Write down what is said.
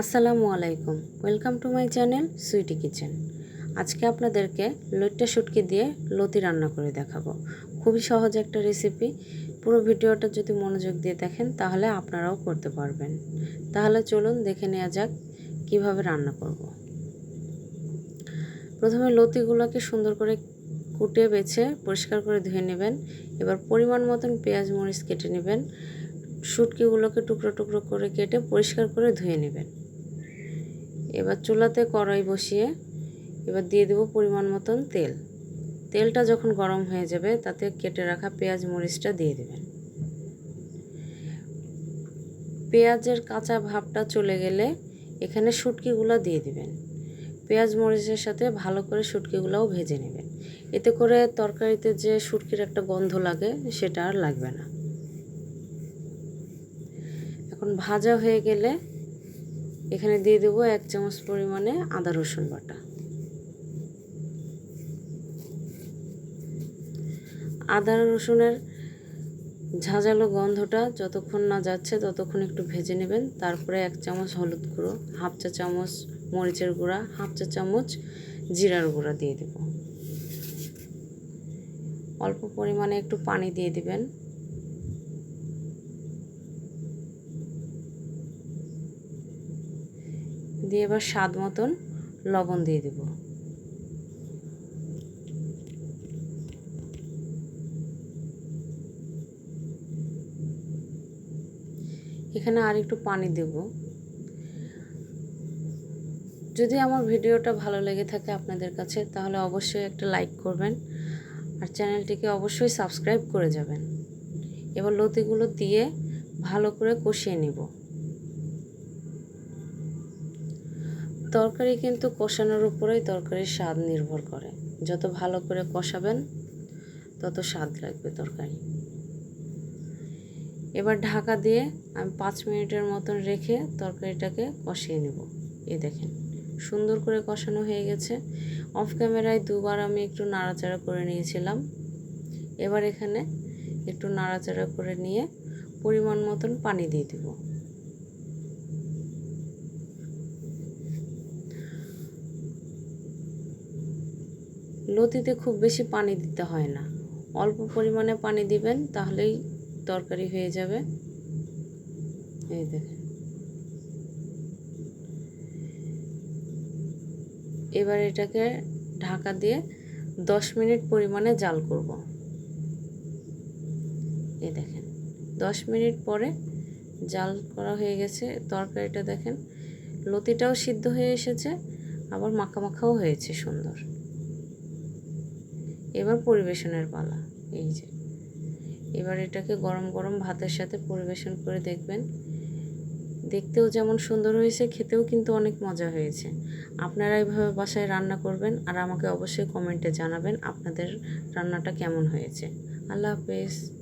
আসসালামু আলাইকুম। Welcome to my channel Sweety Kitchen আজকে আপনাদেরকে লইট্টা শুটকি দিয়ে লতি রান্না করে দেখাবো। খুবই সহজ একটা রেসিপি পুরো ভিডিওটা যদি মনোযোগ দিয়ে দেখেন, তাহলে আপনারাও করতে পারবেন। তাহলে চলুন দেখে নেওয়া যাক কীভাবে রান্না করব। প্রথমে লতিগুলোকে সুন্দর করে কুটে বেছে পরিষ্কার করে ধুয়ে নেবেন। এবার পরিমাণ মতন পেঁয়াজ মরিচ কেটে নেবেন। শুটকিগুলোকে টুকরো টুকরো করে কেটে পরিষ্কার করে ধুয়ে নেবেন। এবার চুলাতে কড়াই বসিয়ে এবার দিয়ে দেবো পরিমাণ মতন তেল। তেলটা যখন গরম হয়ে যাবে, তাতে কেটে রাখা পেঁয়াজ মরিচটা দিয়ে দেবেন। পেঁয়াজের কাঁচা ভাবটা চলে গেলে এখানে শুটকিগুলো দিয়ে দিবেন। পেঁয়াজ মরিচের সাথে ভালো করে শুটকিগুলোও ভেজে নেবেন। এতে করে তরকারিতে যে শুটকির একটা গন্ধ লাগে, সেটা আর লাগবে না। এখন ভাজা হয়ে গেলে এখানে দিয়ে দেবো এক চামচ পরিমাণে আদা রসুন বাটা। আদা রসুনের ঝাঁঝালো গন্ধটা যতক্ষণ না যাচ্ছে ততক্ষণ একটু ভেজে নেবেন। তারপরে এক চামচ হলুদ গুঁড়ো, হাফ চা চামচ মরিচের গুঁড়া, হাফ চা চামচ জিরার গুঁড়া দিয়ে দেব। অল্প পরিমাণে একটু পানি দিয়ে দিবেন। দিয়ে এবার স্বাদ মতন লবণ দিয়ে দেব। এখানে আর একটু পানি দেব। যদি আমার ভিডিওটা ভালো লেগে থাকে আপনাদের কাছে, তাহলে অবশ্যই একটা লাইক করবেন আর চ্যানেলটিকে অবশ্যই সাবস্ক্রাইব করে যাবেন। এবার লতিগুলো দিয়ে ভালো করে কষিয়ে নেব। তরকারি কিন্তু কষানোর উপরেই তরকারির স্বাদ নির্ভর করে। যত ভালো করে কষাবেন, তত স্বাদ লাগবে তরকারি। এবার ঢাকা দিয়ে আমি পাঁচ মিনিটের মতন রেখে তরকারিটাকে কষিয়ে নেব। এই দেখেন, সুন্দর করে কষানো হয়ে গেছে। অফ ক্যামেরায় দুবার আমি একটু নাড়াচাড়া করে নিয়েছিলাম। এবার এখানে একটু নাড়াচাড়া করে নিয়ে পরিমাণ মতন পানি দিয়ে দেবো। লতিতে খুব বেশি পানি দিতে হয় না। অল্প পরিমাণে পানি দিবেন, তাহলেই তরকারি হয়ে যাবে। এই দেখেন। এবার এটাকে ঢাকা দিয়ে দশ মিনিট পরিমাণে জাল করব। এই দেখেন, দশ মিনিট পরে জাল করা হয়ে গেছে। তরকারিটা দেখেন, লতিটাও সিদ্ধ হয়ে এসেছে, আবার মাখা মাখাও হয়েছে সুন্দর। এবার পরিবেশনের পালা, এই যে। এবার এটাকে গরম গরম ভাতের সাথে পরিবেশন করে দেখবেন। দেখতেও যেমন সুন্দর হয়েছে, খেতেও কিন্তু অনেক মজা হয়েছে। আপনারা এইভাবে বাসায় রান্না করবেন আর আমাকে অবশ্যই কমেন্টে জানাবেন আপনাদের রান্নাটা কেমন হয়েছে। আল্লাহ হাফেজ।